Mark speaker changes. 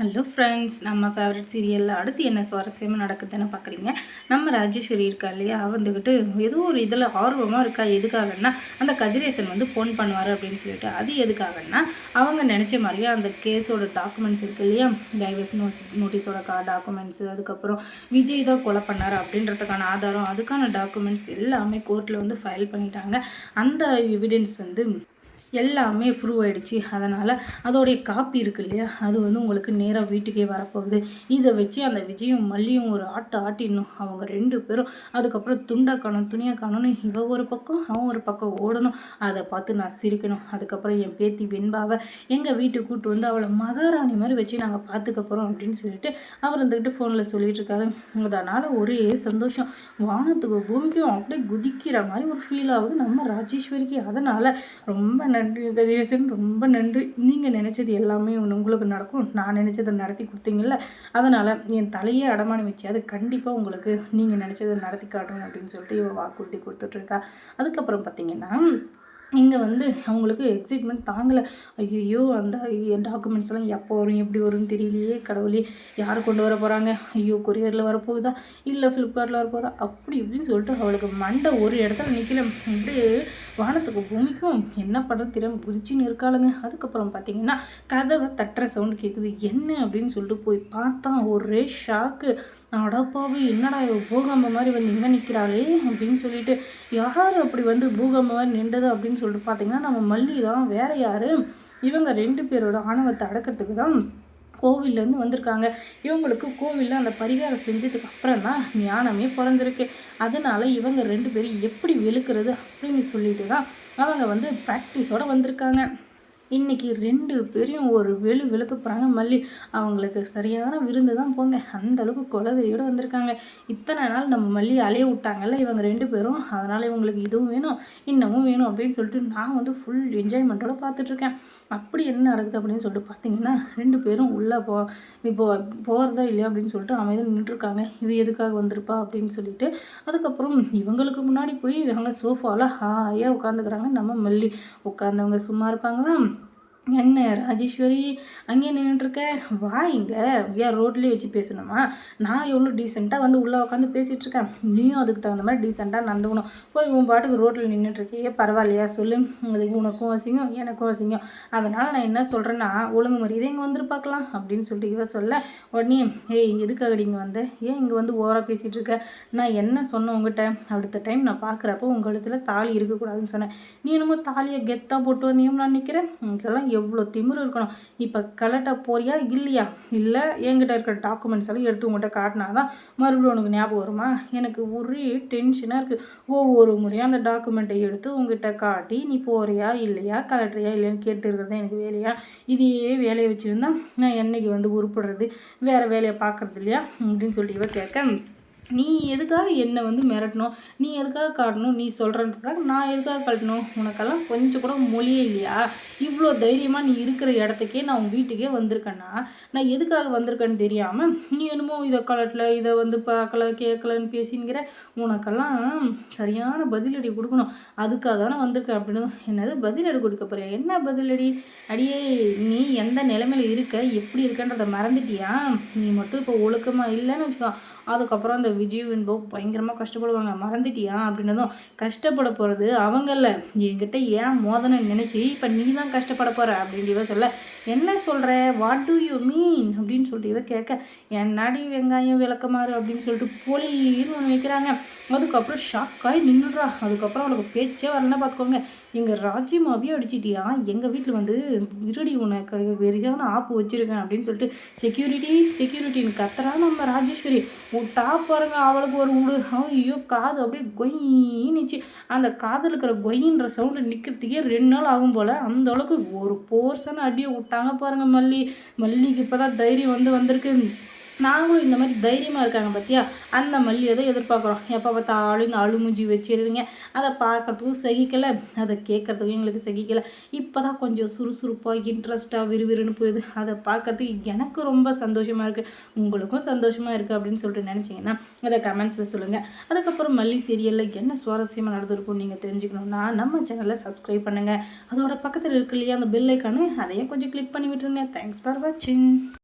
Speaker 1: Hello friends நம்ம favourite சீரியலில் அடுத்து என்ன சுவாரஸ்யமாக நடக்குதுன்னு பார்க்குறீங்க நம்ம ராஜேஸ்வரி இருக்கா இல்லையா? வந்துக்கிட்டு ஏதோ ஒரு இதில் ஆர்வமாக இருக்கா எதுக்காகன்னா அந்த கதிரேசன் வந்து ஃபோன் பண்ணுவார் அப்படின்னு சொல்லிட்டு. அது எதுக்காகன்னா அவங்க நினச்ச மாதிரியே அந்த கேஸோட டாக்குமெண்ட்ஸ் இருக்கு இல்லையா? டைவர்ஸ் நோட்டீஸோட கா டாக்குமெண்ட்ஸு அதுக்கப்புறம் விஜய் தான் கொலை பண்ணார் அப்படின்றதுக்கான ஆதாரம் அதுக்கான டாக்குமெண்ட்ஸ் எல்லாமே கோர்ட்டில் வந்து ஃபைல் பண்ணிட்டாங்க. அந்த எவிடன்ஸ் வந்து எல்லாமே ப்ரூவ் ஆகிடுச்சு அதனால் அதோடைய காப்பி இருக்கு இல்லையா? அது வந்து உங்களுக்கு நேராக வீட்டுக்கே வரப்போகுது. இதை வச்சு அந்த விஜயும் மல்லியும் ஒரு ஆட்டை ஆட்டிடணும். அவங்க ரெண்டு பேரும் அதுக்கப்புறம் துண்டை காணும் துணியை காணும்னு இவ ஒரு பக்கம் அவன் ஒரு பக்கம் ஓடணும். அதை பார்த்து நான் சிரிக்கணும். அதுக்கப்புறம் என் பேத்தி வெண்பாவை எங்கள் வீட்டுக்கு கூட்டு வந்து அவளை மகாராணி மாதிரி வச்சு நாங்கள் பார்த்துக்க போகிறோம் அப்படின்னு சொல்லிட்டு அவர் இருந்துக்கிட்டு ஃபோனில் சொல்லிட்டு இருக்காரு. அதனால் ஒரே சந்தோஷம். வானத்துக்கு பூமிக்கும் அப்படியே குதிக்கிற மாதிரி ஒரு ஃபீல் ஆகுது நம்ம ராஜேஸ்வரிக்கு. அதனால் ரொம்ப நன்றி கதிரேசன். ரொம்ப நன்றி. நீங்கள் நினச்சது எல்லாமே உங்களுக்கு நடக்கும். நான் நினச்சதை நடத்தி கொடுத்தீங்கல்ல. அதனால் என் தலையே அடமானம் வச்சு அது கண்டிப்பாக உங்களுக்கு நீங்கள் நினச்சதை நடத்தி காட்டணும் அப்படின்னு சொல்லிட்டு இவன் வாக்குறுதி கொடுத்துட்ருக்கா அதுக்கப்புறம் பார்த்தீங்கன்னா இங்கே வந்து அவங்களுக்கு எக்ஸைட்மெண்ட் தாங்கலை. ஐயோ அந்த டாக்குமெண்ட்ஸ் எல்லாம் எப்போ வரும் எப்படி வரும்னு தெரியலையே கடவுளே. யார் கொண்டு வர போகிறாங்க ஐயோ கொரியரில் வரப்போகுதா? இல்லை ஃப்ளிப்கார்ட்டில் வரப்போகுதா? அப்படி இப்படின்னு சொல்லிட்டு அவளுக்கு மண்டை ஒரு இடத்துல நிற்கல அப்படியே வானத்துக்கு பூமிக்கும். என்ன பண்ணுறது தெரியாமல் குதிச்சின்னு இருக்காளுங்க. அதுக்கப்புறம் பார்த்தீங்கன்னா கதவை தட்டுற சவுண்டு கேட்குது என்ன அப்படின்னு சொல்லிட்டு போய் பார்த்தா ஒரே ஷாக்கு அடப்பாவே என்னடா பூகம்ப மாதிரி வந்து இங்கே நிற்கிறாளே அப்படின்னு சொல்லிட்டு யார் அப்படி வந்து பூகம்பம் மாதிரி நின்றது அப்படின்னு சொல்லிட்டு பார்த்தீங்கன்னா நம்ம மல்லி தான் வேற யார்? இவங்க ரெண்டு பேரோட ஆணவத்தை அடக்கிறதுக்கு தான் கோவில்லேருந்து வந்திருக்காங்க. இவங்களுக்கு கோவிலில் அந்த பரிகாரம் செஞ்சதுக்கு அப்புறம் தான் ஞானமே பிறந்திருக்கு. அதனால இவங்க ரெண்டு பேரும் எப்படி வெளுக்கிறது அப்படின்னு சொல்லிட்டு தான் அவங்க வந்து ப்ராக்டிஸோடு வந்திருக்காங்க. இன்றைக்கி ரெண்டு பேரையும் ஒரு வெளு வெளுக்க போகிறாங்க மல்லி அவங்களுக்கு சரியான விருந்து தான் போங்க. அந்த அளவுக்கு கொலவெறியோடு வந்திருக்காங்க. இத்தனை நாள் நம்ம மல்லி அலைய விட்டாங்கல்ல இவங்க ரெண்டு பேரும். அதனால் இவங்களுக்கு இதுவும் வேணும் இன்னமும் வேணும் அப்படின்னு சொல்லிட்டு நான் வந்து ஃபுல் என்ஜாய்மெண்ட்டோட பார்த்துட்ருக்கேன். அப்படி என்ன நடக்குது அப்படின்னு சொல்லிட்டு பார்த்தீங்கன்னா ரெண்டு பேரும் உள்ளே போ இப்போ போகிறதா இல்லையா அப்படின்னு சொல்லிட்டு அமைதி நின்றுருக்காங்க இது எதுக்காக வந்திருப்பா அப்படின்னு சொல்லிட்டு அதுக்கப்புறம் இவங்களுக்கு முன்னாடி போய் அங்கே சோஃபாவில் ஹாயாக உட்காந்துக்கிறாங்க நம்ம மல்லி. உட்காந்தவங்க சும்மா இருப்பாங்களா? என்ன ராஜேஸ்வரி? அங்கேயே நின்றுட்டுருக்க வா இங்கே. ஏன் ரோட்லேயே வச்சு பேசணுமா? நான் எவ்வளோ டீசெண்டாக வந்து உள்ளே உட்காந்து பேசிகிட்ருக்கேன் நீயும் அதுக்கு தகுந்த மாதிரி டீசெண்டாக நடந்துக்கணும். போய் உன் பாட்டுக்கு ரோட்டில் நின்றுட்டுருக்கே பரவாயில்லையா? சொல்லு. அதுக்கு உனக்கும் அசிங்கம் எனக்கும் அசிங்கம். அதனால் நான் என்ன சொல்கிறேன்னா ஒழுங்கு மரியாதை இங்கே வந்துரு பார்க்கலாம் அப்படின்னு சொல்லிட்டு இவ சொல்ல உடனே ஏய் எதுக்காக நீங்கள் வந்த? ஏன் இங்கே வந்து ஓராக பேசிகிட்டு இருக்க நான் என்ன சொன்னேன் உங்ககிட்ட அடுத்த டைம் நான் பார்க்குறப்போ உங்கள் இடத்துல தாலி இருக்கக்கூடாதுன்னு சொன்னேன். நீ என்னமோ தாலியை கெத்தாக போட்டு வந்தியும் நான் நிற்கிறேன் இங்கெல்லாம் எவ்வளோ திமிரு இருக்கணும்? இப்போ கலட்ட போறியா? இல்லையா? இல்லை என்கிட்ட இருக்கிற டாக்குமெண்ட்ஸ் எல்லாம் எடுத்து உங்கள்கிட்ட காட்டினா தான் மறுபடியும் உனக்கு ஞாபகம் வருமா? எனக்கு ஒரே டென்ஷனாக இருக்குது ஒவ்வொரு முறையும் அந்த டாக்குமெண்ட்டை எடுத்து உங்ககிட்ட காட்டி நீ போறியா? இல்லையா? கலட்டுறியா? இல்லையான்னு கேட்டு இருக்கிறது எனக்கு வேலையா? இதே வேலையை வச்சுருந்தா நான் என்னைக்கு வந்து உருப்படுறது? வேறு வேலையை பார்க்குறது இல்லையா? அப்படின்னு சொல்லிட்டு இவ கேட்க நீ எதுக்காக என்னை வந்து மிரட்டணும்? நீ எதுக்காக காட்டணும்? நீ சொல்கிறன்றதுக்காக நான் எதுக்காக காட்டணும்? உனக்கெல்லாம் கொஞ்சம் கூட மொழியே இல்லையா? இவ்வளோ தைரியமாக நீ இருக்கிற இடத்துக்கே நான் உன் வீட்டுக்கே வந்திருக்கேன்னா நான் எதுக்காக வந்திருக்கேன்னு தெரியாமல் நீ என்னமோ இதை கலட்டில் இதை வந்து பார்க்கல கேட்கலன்னு பேசிங்கிற உனக்கெல்லாம் சரியான பதிலடி கொடுக்கணும். அதுக்காக தானே வந்திருக்கேன் அப்படின்னு. என்னது பதிலடி கொடுக்க போறியா? என்ன பதிலடி? அடியே நீ எந்த நிலைமையில் இருக்க? எப்படி இருக்கன்றதை மறந்துட்டியா? நீ மட்டும் இப்போ ஒழுக்கமாக இல்லைன்னு வச்சுக்கோ. அதுக்கப்புறம் அந்த விஜய் என்போ பயங்கரமாக கஷ்டப்படுவாங்க. மறந்துட்டியா? அப்படின்னதும் கஷ்டப்பட போகிறது அவங்கள என்கிட்ட ஏன் மோதனை நினச்சி இப்போ நீ தான் கஷ்டப்பட போகிற அப்படின்னு இவ சொல்ல என்ன சொல்கிற வாட் டூ யூ மீன் அப்படின்னு சொல்லிட்டு இவ கேட்க என்னடி வெங்காயம் விளக்கமாறு? அப்படின்னு சொல்லிட்டு போலின்னு ஒன்று வைக்கிறாங்க. அதுக்கப்புறம் ஷாக்காகி நின்றுடுறா அதுக்கப்புறம் அவளுக்கு பேச்சே வரலன்னா பார்த்துக்கோங்க எங்கள் ராஜ்யமாவே அடிச்சிட்டியா? எங்கள் வீட்டில் வந்து விருடி உனக்கு வெறியான ஆப்பு வச்சுருக்கேன். அப்படின்னு சொல்லிட்டு செக்யூரிட்டி செக்யூரிட்டின்னு கத்துறா நம்ம ராஜேஸ்வரி. விட்டா பாருங்க அவளுக்கு ஒரு உடு ஐயோ காது அப்படியே கொயின்னுச்சு அந்த காதில் இருக்கிற கொயின்ற சவுண்டு நிற்கிறதுக்கே ரெண்டு நாள் ஆகும் போல். அந்த அளவுக்கு ஒரு போர்ஷன் அடியை விட்டாங்க பாருங்க மல்லி. மல்லிக்கு இப்போ தான் தைரியம் வந்து வந்திருக்கு. நாங்களும் இந்த மாதிரி தைரியமாக இருக்காங்க பார்த்தியா அந்த மல்லியை தான் எதிர்பார்க்குறோம்? எப்போ பார்த்தாலும் இந்த அழுமுஞ்சி வச்சிருவீங்க. அதை பார்க்கறதுக்கும் சகிக்கலை. அதை கேட்குறதுக்கும் எங்களுக்கு சகிக்கலை. இப்போ தான் கொஞ்சம் சுறுசுறுப்பாக இன்ட்ரெஸ்ட்டாக விறுவிறுன்னு போயிடுது அதை பார்க்கறதுக்கு எனக்கு ரொம்ப சந்தோஷமாக இருக்குது உங்களுக்கும் சந்தோஷமாக இருக்குது அப்படின்னு சொல்லிட்டு நினச்சிங்கன்னா அதை கமெண்ட்ஸில் சொல்லுங்கள் அதுக்கப்புறம் மல்லி சீரியலில் என்ன சுவாரஸ்யமாக நடந்திருக்கும் நீங்கள் தெரிஞ்சுக்கணும்னா நம்ம சேனலை சப்ஸ்கிரைப் பண்ணுங்கள் அதோட பக்கத்தில் இருக்கு இல்லையா அந்த பெல் ஐக்கானு அதையும் கொஞ்சம் கிளிக் பண்ணி விட்டுருங்க. தேங்க்ஸ் ஃபார் வாட்சிங்